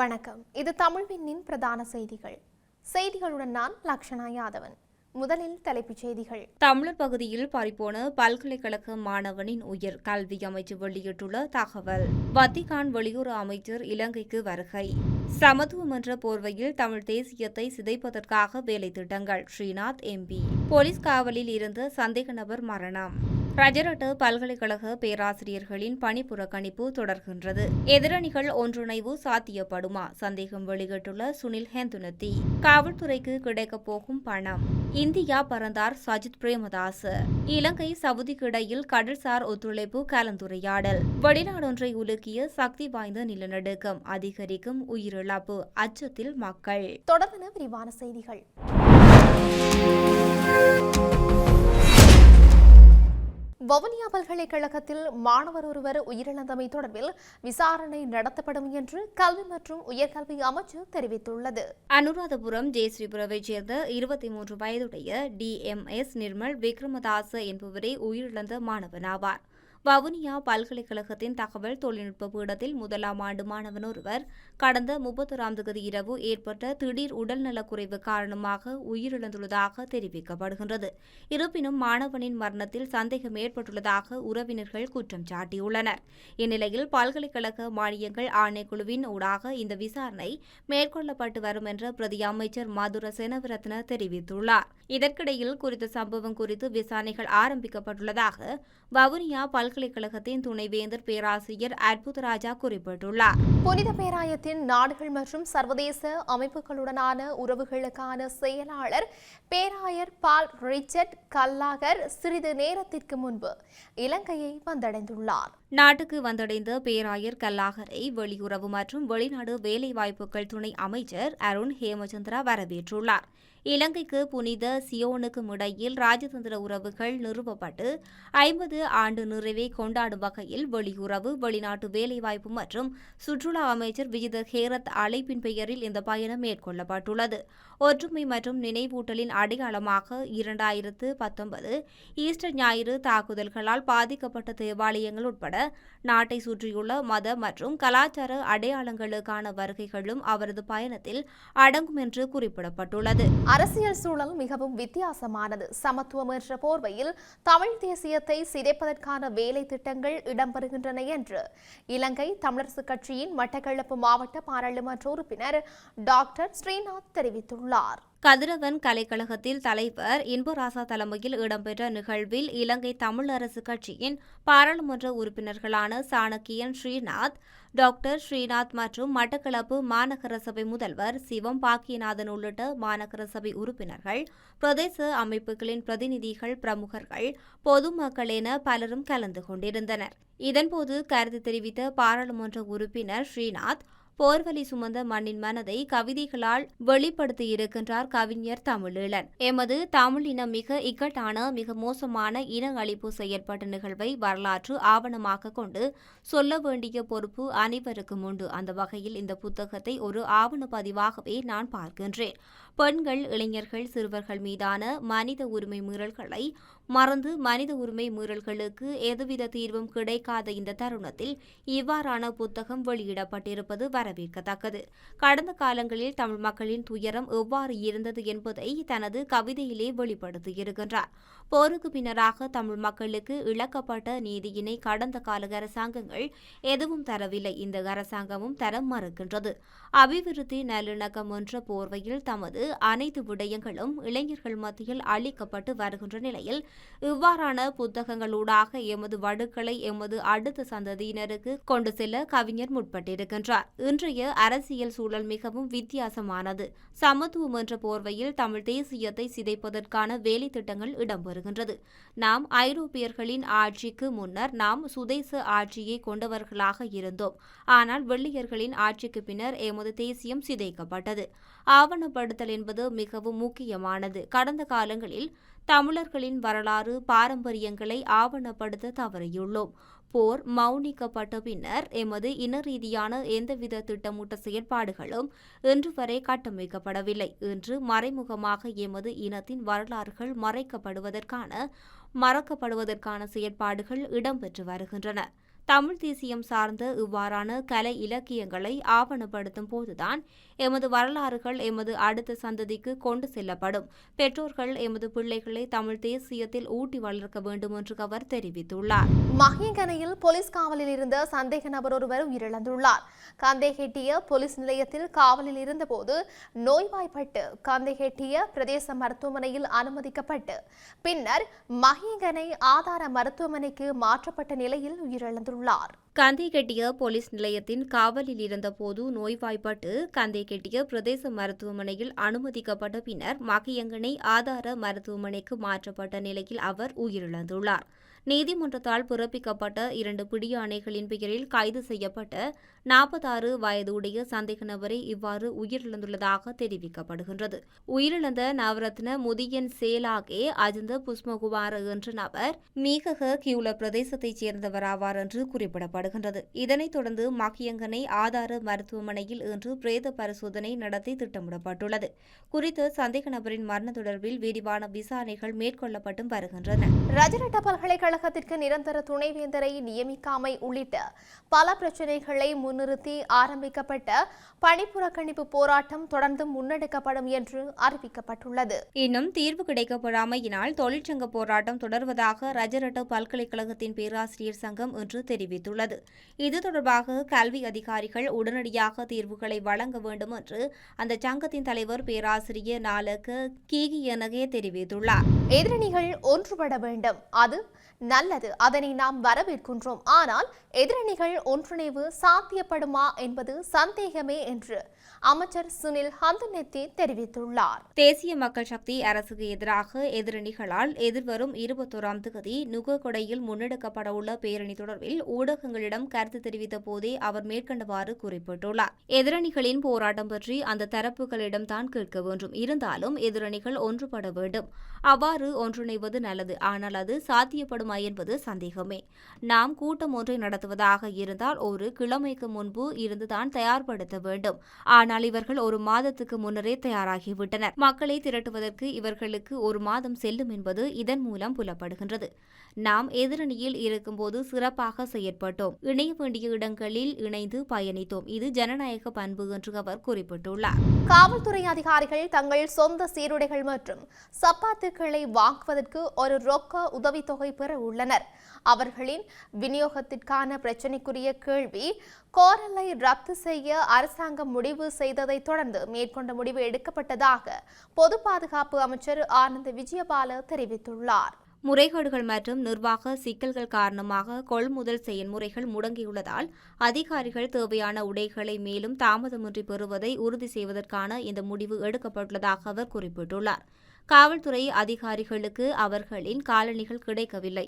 வணக்கம். இது தமிழ் விண்ணின் பிரதான செய்திகள். செய்திகளுடன் நான் லக்ஷனா யாதவன். முதலில் தலைப்புச் செய்திகள். தமிழர் பகுதியில் பறிபோன பல்கலைக்கழக மாணவனின் உயிர் கல்வி அமைச்சு வெளியிட்டுள்ள தகவல். வத்திகான் வெளியுறவு அமைச்சர் இலங்கைக்கு வருகை. சமத்துவம் என்ற போர்வையில் தமிழ் தேசியத்தை சிதைப்பதற்காக வேலை திட்டங்கள். ஸ்ரீநாத் எம்பி போலீஸ் காவலில் இருந்த சந்தேக நபர் மரணம். ரஜரட்டு பல்கலைக்கழக பேராசிரியர்களின் பணி புறக்கணிப்பு தொடர்கின்றது. எதிரணிகள் ஒன்றிணைவு சாத்தியப்படுமா? சந்தேகம் வெளியிட்டுள்ள சுனில் ஹேந்துனத்தி காவல்துறைக்கு கிடைக்கப் போகும் பணம். இந்தியா பறந்தார் சஜித் பிரேமதாஸ் இலங்கை சவுதிக்கு இடையில் கடல்சார் ஒத்துழைப்பு கலந்துரையாடல். வெளிநாடொன்றை உலுக்கிய சக்தி வாய்ந்த நிலநடுக்கம் அதிகரிக்கும் உயிரிழப்பு. அச்சத்தில் மக்கள். தொடர்பான விரிவான செய்திகள். வவுனியா பல்கலைக்கழகத்தில் மாணவர் ஒருவர் உயிரிழந்தமை தொடர்பில் விசாரணை நடத்தப்படும் என்று கல்வி மற்றும் உயர்கல்வி அமைச்சு தெரிவித்துள்ளது. அனுராதபுரம் ஜெயஸ்ரீபுரவைச் சேர்ந்த இருபத்தி மூன்று வயதுடைய டிஎம்எஸ் நிர்மல் விக்ரமதாச என்பவரே உயிரிழந்த மாணவனாவார் வவுனியா பல்கலைக்கழகத்தின் தகவல் தொழில்நுட்ப பீடத்தில் முதலாம் ஆண்டு மாணவன் ஒருவர் கடந்த முப்பத்தொராம் தேதி இரவு ஏற்பட்ட திடீர் உடல்நலக்குறைவு காரணமாக உயிரிழந்துள்ளதாக தெரிவிக்கப்படுகின்றது. இருப்பினும் மாணவனின் மரணத்தில் சந்தேகம் ஏற்பட்டுள்ளதாக உறவினர்கள் குற்றம் சாட்டியுள்ளனர். இந்நிலையில் பல்கலைக்கழக மானியங்கள் ஆணைக்குழுவின் ஊடாக இந்த விசாரணை மேற்கொள்ளப்பட்டு வரும் என்ற பிரதி அமைச்சர் மதுர செனவரத்ன தெரிவித்துள்ளார். இதற்கிடையில் குறித்த சம்பவம் குறித்து விசாரணைகள் ஆரம்பிக்கப்பட்டுள்ளதாக வவுனியா பல்கலைக்கழகத்தின் துணைவேந்தர் பேராசிரியர் அற்புதராஜா குறிப்பிட்டுள்ளார். புனித பேராயத்தின் நாடுகள் மற்றும் சர்வதேச அமைப்புகளுடனான உறவுகளுக்கான செயலாளர் பேராயர் பால் ரிச்சர்ட் கல்லாகர் சிறிது நேரத்திற்கு முன்பு இலங்கையை வந்தடைந்துள்ளார். நாட்டுக்கு வந்தடைந்த பேராயர் கல்லாகரை வெளியுறவு மற்றும் வெளிநாடு வேலைவாய்ப்புகள் துணை அமைச்சர் அருண் ஹேமச்சந்திரா வரவேற்றுள்ளார். இலங்கைக்கு புனித சியோனுக்கும் இடையில் ராஜதந்திர உறவுகள் நிறுவப்பட்டு ஐம்பது ஆண்டு நிறைவை கொண்டாடும் வகையில் வெளியுறவு வெளிநாட்டு வேலைவாய்ப்பு மற்றும் சுற்றுலா அமைச்சர் விஜித ஹேரத் அழைப்பின் பெயரில் இந்த பயணம் மேற்கொள்ளப்பட்டுள்ளது. ஒற்றுமை மற்றும் நினைவூட்டலின் அடையாளமாக இரண்டாயிரத்து பத்தொன்பது ஈஸ்டர் ஞாயிறு தாக்குதல்களால் பாதிக்கப்பட்ட தேவாலயங்கள் உட்பட நாட்டை சுற்றியுள்ள மத மற்றும் கலாச்சார அடையாளங்களுக்கான வருகைகளும் அவரது பயணத்தில் அடங்கும் என்று குறிப்பிடப்பட்டுள்ளது. அரசியல் சூழல் மிகவும் வித்தியாசமானது. சமத்துவம் என்ற போர்வையில் தமிழ் தேசியத்தை சிதைப்பதற்கான வேலை திட்டங்கள் இடம்பெறுகின்றன என்று இலங்கை தமிழரசுக் கட்சியின் மட்டக்களப்பு மாவட்ட பாராளுமன்ற உறுப்பினர் டாக்டர் ஸ்ரீநாத் தெரிவித்துள்ளார். கதிரவன் கலைக்கழகத்தில் தலைவர் இன்பராசா தலைமையில் இடம்பெற்ற நிகழ்வில் இலங்கை தமிழரசு கட்சியின் பாராளுமன்ற உறுப்பினர்களான சாணக்கியன் ஸ்ரீநாத் டாக்டர் ஸ்ரீநாத் மற்றும் மட்டக்களப்பு மாநகர சபை முதல்வர் சிவம் பாக்கியநாதன் உள்ளிட்ட மாநகர சபை உறுப்பினர்கள் பிரதேச அமைப்புகளின் பிரதிநிதிகள் பிரமுகர்கள் பொதுமக்கள் என பலரும் கலந்து கொண்டிருந்தனர். இதன்போது கருத்து தெரிவித்த பாராளுமன்ற உறுப்பினர் ஸ்ரீநாத் போர்வலி சுமந்த மண்ணின் மனதை கவிதைகளால் வெளிப்படுத்தியிருக்கின்றார் கவிஞர் தமிழீழன். எமது தமிழ் இனம் மிக இக்கட்டான மிக மோசமான இன அழிப்பு செயற்பட்ட நிகழ்வை வரலாற்று ஆவணமாக கொண்டு சொல்ல வேண்டிய பொறுப்பு அனைவருக்கும் உண்டு. அந்த வகையில் இந்த புத்தகத்தை ஒரு ஆவண பதிவாகவே நான் பார்க்கின்றேன். பெண்கள் இளைஞர்கள் சிறுவர்கள் மீதான மனித உரிமை மீறல்களை மறந்து மனித உரிமை மீறல்களுக்கு எதுவித தீர்வும் கிடைக்காத இந்த தருணத்தில் இவ்வாறான புத்தகம் வெளியிடப்பட்டிருப்பது வரவேற்கத்தக்கது. கடந்த காலங்களில் தமிழ் மக்களின் துயரம் எவ்வாறு இருந்தது என்பதை தனது கவிதையிலே வெளிப்படுத்தியிருக்கின்றார் போருக்கு பின்னராக தமிழ் மக்களுக்கு இழக்கப்பட்ட நீதியினை கடந்த கால அரசாங்கங்கள் எதுவும் தரவில்லை. இந்த அரசாங்கமும் தர மறுக்கின்றது. அபிவிருத்தி நல்லிணக்கம் என்ற போர்வையில் தமது அனைத்து விடயங்களும் இளைஞர்கள் மத்தியில் அளிக்கப்பட்டு வருகின்ற நிலையில் இவ்வாறான புத்தகங்களூடாக எமது வடுக்களை எமது அடுத்த சந்ததியினருக்கு கொண்டு செல்ல கவிஞர் முற்பட்டிருக்கின்றார். இன்றைய அரசியல் சூழல் மிகவும் வித்தியாசமானது. சமத்துவம் என்ற போர்வையில் தமிழ் தேசியத்தை சிதைப்பதற்கான வேலை திட்டங்கள் இடம்பெறுகின்றது நாம் ஐரோப்பியர்களின் ஆட்சிக்கு முன்னர் நாம் சுதேச ஆட்சியை கொண்டவர்களாக இருந்தோம். ஆனால் வெள்ளையர்களின் ஆட்சிக்கு பின்னர் எமது தேசியம் சிதைக்கப்பட்டது. ஆவணப்படுத்தல் என்பது மிகவும் முக்கியமானது. கடந்த காலங்களில் தமிழர்களின் வரலாறு பாரம்பரியங்களை ஆவணப்படுத்த தவறியுள்ளோம். போர் மௌனிக்கப்பட்ட பின்னர் எமது இன ரீதியான எந்தவித திட்டமிட்ட செயற்பாடுகளும் இன்று வரை கட்டமைக்கப்படவில்லை இன்று மறைமுகமாக எமது இனத்தின் வரலாறுகள் மறைக்கப்படுவதற்கான மறக்கப்படுவதற்கான செயற்பாடுகள் இடம்பெற்று வருகின்றன. தமிழ் தேசியம் சார்ந்த இவ்வாறான கலை இலக்கியங்களை ஆவணப்படுத்தும் போதுதான் எமது வரலாறுகள் எமது அடுத்த சந்ததிக்கு கொண்டு செல்லப்படும். பெற்றோர்கள் எமது பிள்ளைகளை தமிழ் தேசியத்தில் ஊட்டி வளர்க்க வேண்டும் என்று அவர் தெரிவித்துள்ளார். மகிங்கனையில் போலீஸ் காவலில் இருந்த சந்தேக நபர் ஒருவர் உயிரிழந்துள்ளார். கந்தைகெட்டிய போலீஸ் நிலையத்தில் காவலில் இருந்தபோது நோய்வாய்ப்பட்டு கந்தைகெட்டிய பிரதேச மருத்துவமனையில் அனுமதிக்கப்பட்டு பின்னர் மகிங்கனை ஆதார மருத்துவமனைக்கு மாற்றப்பட்ட நிலையில் உயிரிழந்துள்ளார். கந்தைகெட்டிய போலீஸ் நிலையத்தின் காவலில் இருந்தபோது நோய்வாய்ப்பட்டு கந்தைகெட்டிய பிரதேச மருத்துவமனையில் அனுமதிக்கப்பட்ட பின்னர் மகையங்கனை ஆதார மருத்துவமனைக்கு மாற்றப்பட்ட நிலையில் அவர் உயிரிழந்துள்ளார். நீதிமன்றத்தால் பிறப்பிக்கப்பட்ட இரண்டு பிடியாணைகளின் பெயரில் கைது செய்யப்பட்ட நாற்பத்தாறு வயதுடைய சந்தேக நபரை இவ்வாறு உயிரிழந்துள்ளதாக தெரிவிக்கப்படுகின்றது. உயிரிழந்த நவரத்ன முதியன் சேலாகே அஜந்த புஷ்மகுமார என்ற நபர் மீகக கியூல பிரதேசத்தைச் சேர்ந்தவராவார் என்று குறிப்பிடப்படுகின்றது. இதனைத் தொடர்ந்து மக்கியங்கனை ஆதார மருத்துவமனையில் இன்று பிரேத பரிசோதனை நடத்தி திட்டமிடப்பட்டுள்ளது. குறித்த சந்தேக நபரின் மரண தொடர்பில் விரிவான விசாரணைகள் மேற்கொள்ளப்பட்டும் வருகின்றன. ரஜரட்ட பல்கலைக்கழகத்திற்கு நிரந்தர துணைவேந்தரை நியமிக்காமை உள்ளிட்ட பல பிரச்சினைகளை முன்னிறுத்தி ஆரம்பிக்கப்பட்ட பணிப்புறக்கணிப்பு போராட்டம் தொடர்ந்து முன்னெடுக்கப்படும் என்று அறிவிக்கப்பட்டுள்ளது. இன்னும் தீர்வு கிடைக்கப்படாமையினால் தொழிற்சங்க போராட்டம் தொடர்வதாக ரஜரட்ட பல்கலைக்கழகத்தின் பேராசிரியர் சங்கம் இன்று தெரிவித்துள்ளது. இது தொடர்பாக கல்வி அதிகாரிகள் உடனடியாக தீர்வுகளை வழங்க வேண்டும் என்று அந்த சங்கத்தின் தலைவர் பேராசிரியர் நாலக கீகியனகே தெரிவித்துள்ளார். எதிரணிகள் ஒன்றுபட வேண்டும். அது நல்லது. அதனை நாம் வரவேற்கின்றோம். ஆனால் எதிரணிகள் ஒன்றிணைவு அறியப்படுமா என்பது சந்தேகமே என்று அமைச்சர் சுனில் ஹந்தநெத்தி தெரிவித்துள்ளார். தேசிய மக்கள் சக்தி அரசுக்கு எதிராக எதிரணிகளால் எதிர்வரும் இருபத்தோராம் தேதி நுககொடையில் முன்னெடுக்கப்பட உள்ள பேரணி தொடர்பில் ஊடகங்களிடம் கருத்து தெரிவித்த போதே அவர் மேற்கண்டவாறு குறிப்பிட்டுள்ளார். எதிரணிகளின் போராட்டம் பற்றி அந்த தரப்புகளிடம் தான் கேட்க வேண்டும். இருந்தாலும் எதிரணிகள் ஒன்றுபட வேண்டும். அவ்வாறு ஒன்றிணைவது நல்லது. ஆனால் அது சாத்தியப்படுமா என்பது சந்தேகமே. நாம் கூட்டம் ஒன்றை நடத்துவதாக இருந்தால் ஒரு கிழமைக்கு முன்பு இருந்துதான் தயார்படுத்த வேண்டும். ஆனால் இவர்கள் ஒரு மாதத்துக்கு முன்னரே தயாராகிவிட்டனர். மக்களை திரட்டுவதற்கு இவர்களுக்கு ஒரு மாதம் செல்லும் என்பது இதன் மூலம் புலப்படுகின்றது. நாம் எதிரணியில் இருக்கும்போது சிறப்பாக செயற்பட்டோம். இணைய வேண்டிய இடங்களில் இணைந்து பயணித்தோம். இது ஜனநாயக பண்பு என்று அவர் குறிப்பிட்டுள்ளார். காவல்துறை அதிகாரிகள் தங்கள் சொந்த சீருடைகள் மற்றும் சப்பாத்துக்களை வாங்குவதற்கு ஒரு ரொக்க உதவித்தொகை பெற உள்ளனர். அவர்களின் விநியோகத்திற்கான பிரச்சினைக்குரிய கேள்வி கோரலை ரத்து செய்ய அரசாங்கம் முடிவு செய்ததை தொடர்ந்து மேற்கொண்ட முடிவு எடுக்கப்பட்டதாக பொது பாதுகாப்பு அமைச்சர் ஆனந்த் விஜயபால தெரிவித்துள்ளார். முறைகேடுகள் மற்றும் நிர்வாக சிக்கல்கள் காரணமாக கொள்முதல் செயல்முறைகள் முடங்கியுள்ளதால் அதிகாரிகள் தேவையான உடைகளை மேலும் தாமதமின்றி பெறுவதை உறுதி செய்வதற்கான இந்த முடிவு எடுக்கப்பட்டுள்ளதாக அவர் குறிப்பிட்டுள்ளார். காவல்துறை அதிகாரிகளுக்கு அவர்களின் காலணிகள் கிடைக்கவில்லை.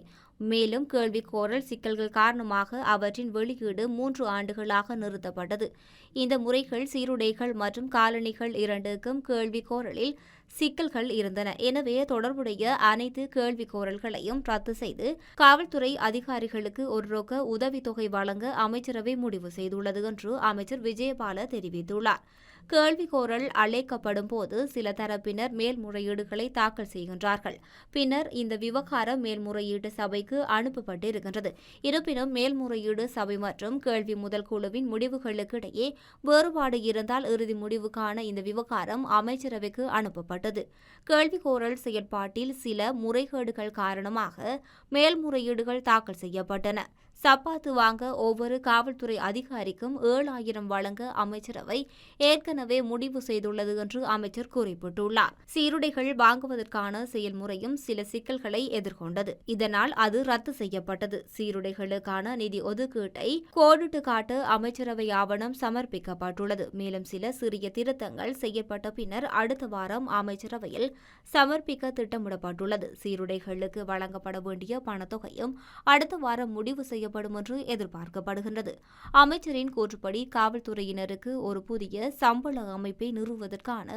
மேலும் கேள்வி கோரல் சிக்கல்கள் காரணமாக அவற்றின் வெளியீடு மூன்று ஆண்டுகளாக நிறுத்தப்பட்டது. இந்த முறைகள் சீருடைகள் மற்றும் காலணிகள் இரண்டுக்கும் கேள்வி கோரலில் சிக்கல்கள் இருந்தன. எனவே தொடர்புடைய அனைத்து கேள்வி கோரல்களையும் ரத்து செய்து காவல்துறை அதிகாரிகளுக்கு ஒரு ரொக்க உதவித்தொகை வழங்க அமைச்சரவை முடிவு செய்துள்ளது என்று அமைச்சர் விஜயபால தெரிவித்துள்ளார். கேள்விகோரல் அழைக்கப்படும் போது சில தரப்பினர் மேல்முறையீடுகளை தாக்கல் செய்கின்றார்கள். பின்னர் இந்த விவகாரம் மேல்முறையீட்டு சபைக்கு அனுப்பப்பட்டிருக்கின்றது. இருப்பினும் மேல்முறையீடு சபை மற்றும் கேள்வி முதல் குழுவின் முடிவுகளுக்கு இடையே வேறுபாடு இருந்தால் இறுதி முடிவுக்கான இந்த விவகாரம் அமைச்சரவைக்கு அனுப்பப்பட்டது. கேள்விகோரல் செயற்பாட்டில் சில முறைகேடுகள் காரணமாக மேல்முறையீடுகள் தாக்கல் செய்யப்பட்டன. சப்பாத்து வாங்க ஒவ்வொரு காவல்துறை அதிகாரிக்கும் ஏழாயிரம் வழங்க அமைச்சரவை ஏற்கனவே முடிவு செய்துள்ளது என்று அமைச்சர் குறிப்பிட்டுள்ளார். சீருடைகள் வாங்குவதற்கான செயல்முறையும் சில சிக்கல்களை எதிர்கொண்டது. இதனால் அது ரத்து செய்யப்பட்டது. சீருடைகளுக்கான நிதி ஒதுக்கீட்டை கோடிட்டு காட்ட அமைச்சரவை ஆவணம் சமர்ப்பிக்கப்பட்டுள்ளது. மேலும் சில சிறிய திருத்தங்கள் செய்யப்பட்ட பின்னர் அடுத்த வாரம் அமைச்சரவையில் சமர்ப்பிக்க திட்டமிடப்பட்டுள்ளது. சீருடைகளுக்கு வழங்கப்பட வேண்டிய பணத்தொகையும் அடுத்த வாரம் முடிவு செய்ய செயல்படும் என்று எதிர்பார்க்கப்படுகின்றது. அமைச்சரின் கூற்றுப்படி காவல்துறையினருக்கு ஒரு புதிய சம்பள அமைப்பை நிறுவுவதற்கான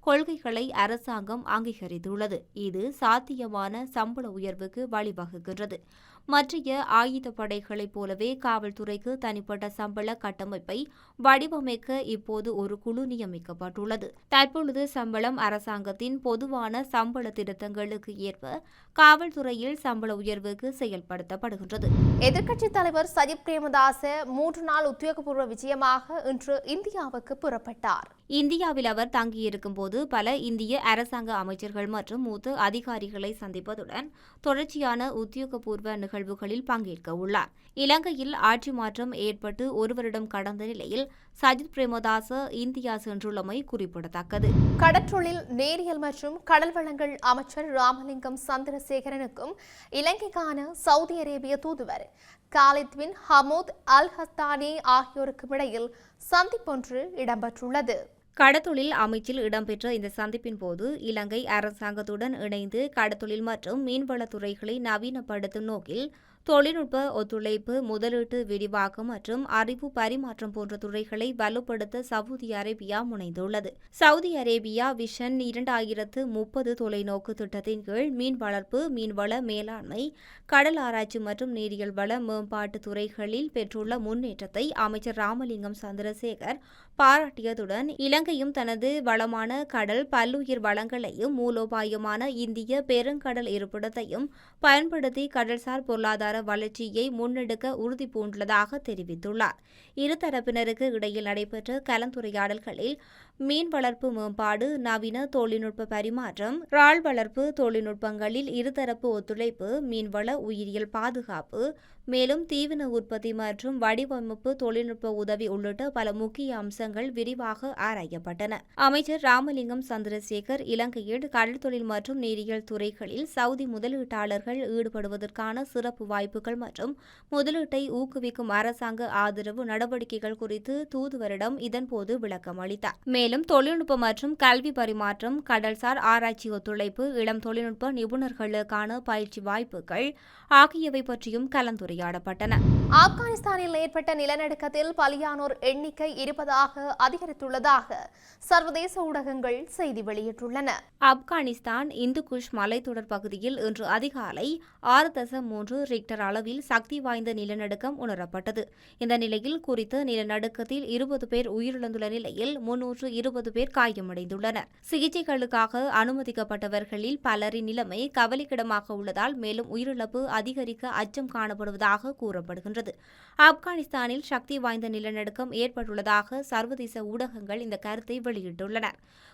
கொள்கைகளை அரசாங்கம் அங்கீகரித்துள்ளது. இது சாத்தியமான சம்பள உயர்வுக்கு வழிவகுக்கின்றது. மற்றைய ஆயுத படைகளைப் போலவே காவல்துறைக்கு தனிப்பட்ட சம்பள கட்டமைப்பை வடிவமைக்க இப்போது ஒரு குழு நியமிக்கப்பட்டுள்ளது. தற்பொழுது சம்பளம் அரசாங்கத்தின் பொதுவான சம்பள திருத்தங்களுக்கு ஏற்ப காவல்துறையில் சம்பள உயர்வுக்கு செயல்படுத்தப்படுகின்றது. எதிர்க்கட்சித் தலைவர் சஜித் பிரேமதாச மூன்று நாள் உத்தியோகபூர்வ விஜயமாக இன்று இந்தியாவுக்கு புறப்பட்டார். இந்தியாவில் அவர் தங்கியிருக்கும் போது பல இந்திய அரசாங்க அமைச்சர்கள் மற்றும் மூத்த அதிகாரிகளை சந்திப்பதுடன் தொடர்ச்சியான உத்தியோகபூர்வ நிகழ்வுகளில் பங்கேற்க உள்ளார். இலங்கையில் ஆட்சி மாற்றம் ஏற்பட்டு ஒரு வருடம் கடந்த நிலையில் சஜித் பிரேமதாச இந்தியா சென்றுள்ளமை குறிப்பிடத்தக்கது. கடற்றொழில் நேரியல் மற்றும் கடல் வளங்கள் அமைச்சர் ராமலிங்கம் சந்திரசேகரனுக்கும் இலங்கைக்கான சவுதி அரேபிய தூதுவர் காலித் பின் ஹமூத் அல் ஹஸ்தானி ஆகியோருக்கும் இடையில் சந்திப்பொன்று இடம்பெற்றுள்ளது. கடத்தொழில் அமைச்சில் இடம்பெற்ற இந்த சந்திப்பின் போது இலங்கை அரசாங்கத்துடன் இணைந்து கடத்தொழில் மற்றும் மீன்வளத்துறைகளை நவீனப்படுத்தும் நோக்கில் தொழில்நுட்ப ஒத்துழைப்பு முதலீட்டு விரிவாக்கம் மற்றும் அறிவு பரிமாற்றம் போன்ற துறைகளை வலுப்படுத்த சவுதி அரேபியா முனைந்துள்ளது. சவுதி அரேபியா விஷன் இரண்டாயிரத்து முப்பது தொலைநோக்கு திட்டத்தின் கீழ் மீன் வளர்ப்பு மீன்வள மேலாண்மை கடல் ஆராய்ச்சி மற்றும் நீரியல் வள மேம்பாட்டு துறைகளில் பெற்றுள்ள முன்னேற்றத்தை அமைச்சர் ராமலிங்கம் சந்திரசேகர் பாராட்டியதுடன் இலங்கையும் தனது வளமான கடல் பல்லுயிர் வளங்களையும் மூலோபாயமான இந்திய பெருங்கடல் இருப்பிடத்தையும் பயன்படுத்தி கடல்சார் பொருளாதார வளர்ச்சியை முன்னெடுக்க உறுதிபூண்டுள்ளதாக தெரிவித்துள்ளார். இருதரப்பினருக்கு இடையில் நடைபெற்ற கலந்துரையாடல்களில் மீன் வளர்ப்பு மேம்பாடு நவீன தொழில்நுட்ப பரிமாற்றம் இறால் வளர்ப்பு தொழில்நுட்பங்களில் இருதரப்பு ஒத்துழைப்பு மீன்வள உயிரியல் பாதுகாப்பு மேலும் தீவன உற்பத்தி மற்றும் வடிவமைப்பு தொழில்நுட்ப உதவி உள்ளிட்ட பல முக்கிய அம்சங்கள் விரிவாக ஆராயப்பட்டன. அமைச்சர் ராமலிங்கம் சந்திரசேகர் இலங்கையில் கடல் தொழில் மற்றும் நீரியல் துறைகளில் சவுதி முதலீட்டாளர்கள் ஈடுபடுவதற்கான சிறப்பு வாய்ப்புகள் மற்றும் முதலீட்டை ஊக்குவிக்கும் அரசாங்க ஆதரவு நடவடிக்கைகள் குறித்து தூதுவரிடம் இதன்போது விளக்கம் அளித்தார் மேலும் தொழில்நுட்ப மற்றும் கல்வி பரிமாற்றம் கடல்சார் ஆராய்ச்சி ஒத்துழைப்பு இளம் தொழில்நுட்ப நிபுணர்களுக்கான பயிற்சி வாய்ப்புகள் ஆகியவை பற்றியும் கலந்துரையாடப்பட்டன. ஆப்கானிஸ்தானில் ஏற்பட்ட நிலநடுக்கத்தில் பலியானோர் எண்ணிக்கை இருப்பதாக அதிகரித்துள்ளதாக சர்வதேச ஊடகங்கள் செய்தி வெளியிட்டுள்ளன. ஆப்கானிஸ்தான் இந்துகுஷ் மலைத்தொடர் பகுதியில் இன்று அதிகாலை ஆறு தசம் மூன்று ரிக்டர் அளவில் சக்தி வாய்ந்த நிலநடுக்கம் உணரப்பட்டது. இந்த நிலையில் குறித்த நிலநடுக்கத்தில் இருபது பேர் உயிரிழந்துள்ள நிலையில் முன்னூற்று இருபது பேர் காயமடைந்துள்ளனர். சிகிச்சைகளுக்காக அனுமதிக்கப்பட்டவர்களில் பலரின் நிலைமை கவலைக்கிடமாக உள்ளதால் மேலும் உயிரிழப்பு அதிகரிக்க அச்சம் காணப்படுவதாக கூறப்படுகின்றது. ஆப்கானிஸ்தானில் சக்தி வாய்ந்த நிலநடுக்கம் ஏற்பட்டுள்ளதாக சர்வதேச ஊடகங்கள் இந்த கருத்தை வெளியிட்டுள்ளன.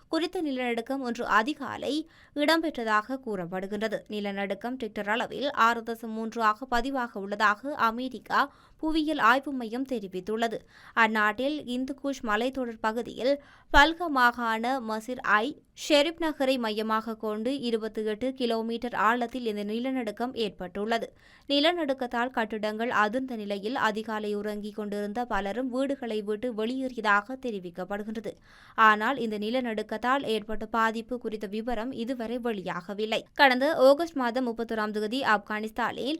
குறித்த நிலநடுக்கம் ஒன்று அதிகாலை இடம்பெற்றதாக கூறப்படுகின்றது. நிலநடுக்கம் டிக்டர் அளவில் ஆறு தசம் மூன்றாக பதிவாக உள்ளதாக அமெரிக்கா புவியியல் ஆய்வு மையம் தெரிவித்துள்ளது. அந்நாட்டில் இந்துகுஷ் மலைத்தொடர் பகுதியில் பல்க மாகாண மசிர் ஐ ஷெரிப் நகரை மையமாக கொண்டு இருபத்தி எட்டு கிலோமீட்டர் ஆழத்தில் இந்த நிலநடுக்கம் ஏற்பட்டுள்ளது. நிலநடுக்கத்தால் கட்டிடங்கள் அதிர்ந்த நிலையில் அதிகாலை உறங்கிக் கொண்டிருந்த பலரும் வீடுகளை விட்டு வெளியேறியதாக தெரிவிக்கப்படுகின்றது. ஆனால் இந்த நிலநடுக்கத்தால் ஏற்பட்ட பாதிப்பு குறித்த விவரம் இதுவரை வெளியாகவில்லை. கடந்த ஆகஸ்ட் மாதம் முப்பத்தொராம் தேதி ஆப்கானிஸ்தானில்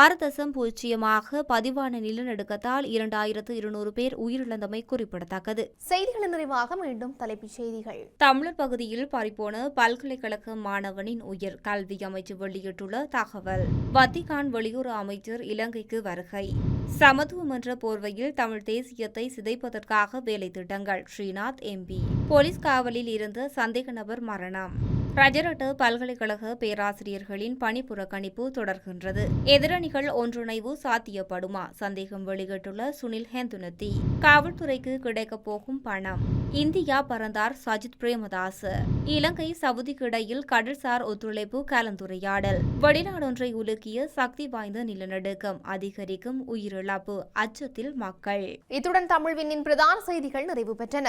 ஆறு தசம் பூஜ்ஜியமாக பதிவான நிலநடுக்கத்தால் இரண்டாயிரத்து இருநூறு பேர் உயிரிழந்தமை குறிப்பிடத்தக்கது. செய்திகளின் நிறைவாக மீண்டும் தலைப்புச் செய்திகள். தமிழர் பகுதியில் பறிப்போன பல்கலைக்கழக மாணவனின் உயிர் கல்வி அமைச்சு வெளியிட்டுள்ள தகவல். வத்திகான் வெளியுறவு அமைச்சர் இலங்கைக்கு வருகை. சமத்துவம் என்ற போர்வையில் தமிழ் தேசியத்தை சிதைப்பதற்காக வேலை திட்டங்கள் ஸ்ரீநாத் எம்பி. போலீஸ் காவலில் இருந்த சந்தேக நபர் மரணம். ரஜரட்ட பல்கலைக்கழக பேராசிரியர்களின் பணி புறக்கணிப்பு தொடர்கின்றது. எதிரணிகள் ஒன்றிணைவு சாத்தியப்படுமா? சந்தேகம் வெளியிட்டுள்ள சுனில் ஹேந்துனத்தி காவல்துறைக்கு கிடைக்கப் போகும் பணம். இந்தியா பறந்தார் சஜித் பிரேமதாஸ் இலங்கை சவுதிக்கு இடையில் கடல்சார் ஒத்துழைப்பு கலந்துரையாடல். வெளிநாடொன்றை உலுக்கிய சக்தி வாய்ந்த நிலநடுக்கம் அதிகரிக்கும் உயிரிழப்பு அச்சத்தில் மக்கள். இத்துடன் தமிழ் விண்ணின் பிரதான செய்திகள் நிறைவு பெற்றன.